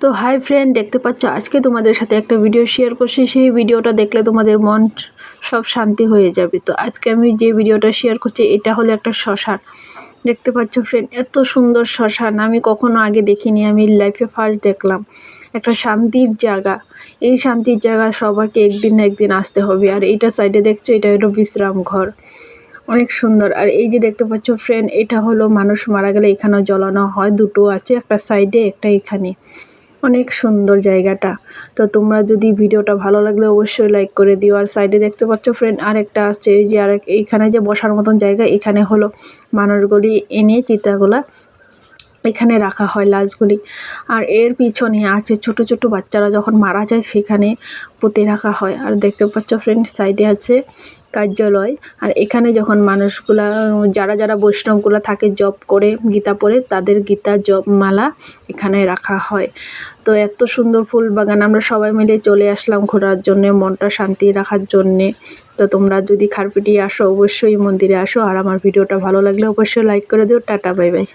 তো hi friend, দেখতে পাচ্ছ আজকে তোমাদের সাথে একটা ভিডিও শেয়ার করছি। সেই ভিডিওটা দেখলে তোমাদের মন সব শান্তি হয়ে যাবে। তো আজকে আমি যে ভিডিওটা শেয়ার করছি, এটা হলো একটা শ্মশান। দেখতে পাচ্ছ ফ্রেন্ড এত সুন্দর শ্মশান। আমি কখনো আগে দেখিনি, আমি লাইফে ফার্স্ট দেখলাম। একটা শান্তির জায়গা। এই শান্তির জায়গা সবাইকে একদিন না একদিন আসতে হবে। আর এইটা সাইডে দেখছ, এটা হলো বিশ্রাম ঘর। অনেক সুন্দর। আর এই যে দেখতে পাচ্ছ ফ্রেন্ড এটা হলো মানুষ মারা গেলে এখানেও জ্বলানো হয়। দুটো আছে, একটা সাইডে একটা এখানে। অনেক সুন্দর জায়গাটা। তো তোমরা যদি ভিডিওটা ভালো লাগলে অবশ্যই লাইক করে দিও। আর সাইডে দেখতে পাচ্ছ ফ্রেন্ড আরেকটা আছে, এই যে আরেক, এইখানে যে বসার মতন জায়গা, এখানে হলো মানুষগুলি এনে চিতাগুলা এখানে রাখা হয় লাশগুলি। আর এর পিছনে আছে ছোট ছোট বাচ্চারা যখন মারা যায় সেখানে পুঁতে রাখা হয়। আর দেখতে পাচ্ছ ফ্রেন্ড সাইডে আছে কার্যালয়। আর এখানে যখন মানুষগুলা, যারা যারা বৈষ্ণবগুলো থাকে, জপ করে, গীতা পড়ে, তাদের গীতা জপ মালা এখানে রাখা হয়। তো এত সুন্দর ফুল বাগান, আমরা সবাই মিলে চলে আসলাম ঘোরার জন্যে, মনটা শান্তি রাখার জন্যে। তো তোমরা যদি খারপিটি আসো, অবশ্যই মন্দিরে আসো। আর আমার ভিডিওটা ভালো লাগলে অবশ্যই লাইক করে দিও। Tata bye bye